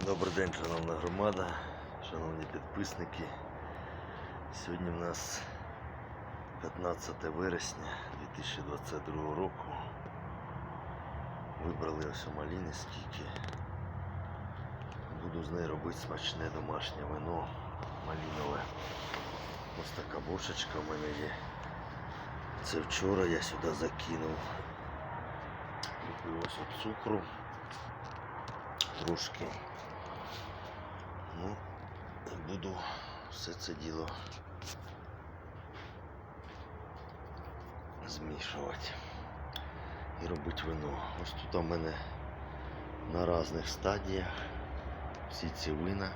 Добрий день, шановна громада, шановні підписники. Сьогодні в нас 15 вересня 2022 року. Вибрали ось маліни скільки. Буду з нею робити смачне домашнє вино малінове. Ось така бошечка в мене є. Це вчора я сюди закинув. Купив ось цукру. Трошки. Буду все це діло змішувати і робити вино. Ось тут у мене на різних стадіях всі ці вина.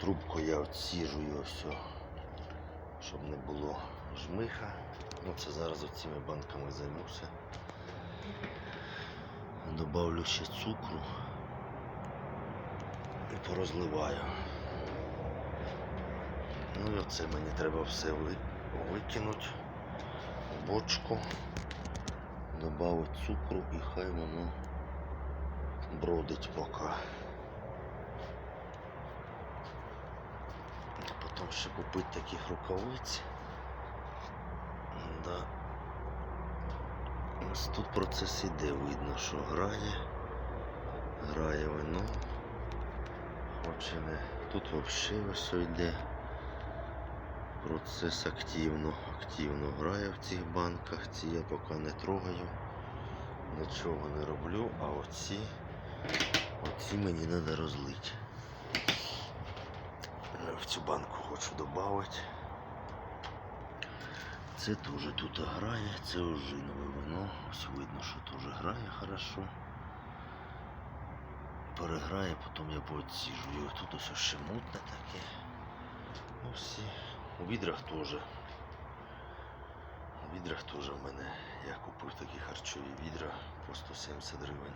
Трубку я отсіжую все, щоб не було жмиха. Ну, це зараз оціми банками займуся. Добавлю ще цукру порозливаю. Ну і оце мені треба все викинути в бочку, додати цукру і хай воно бродить поки. Потім ще купити таких рукавиць. Да. Ось тут процес іде, видно, що грає, вино. Хоче. Тут взагалі ось йде. Процес активно, активно грає в цих банках. Ці я поки не трогаю, нічого не роблю, а оці, оці мені треба розлити. Е, В цю банку хочу додати. Це теж тут грає, це ожинове вино. Ось видно, що теж грає хорошо. Переграє, потім я поотсіжую. Тут ось ще мутне таке. Ну всі. У відрах теж. У відрах теж в мене. Я купив такі харчові відра по 170 гривень.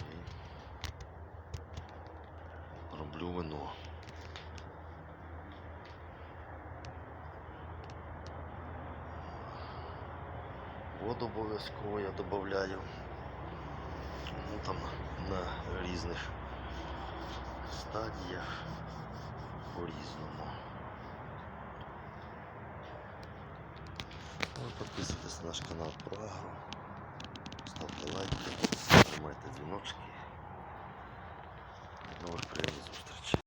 І роблю вино. Воду обов'язково я додаю. Ну там на різних стадіях по-різному. Ну, підписуйтесь на наш канал про агро. Ставте лайки, тримайте дзвіночки. Нових приємних.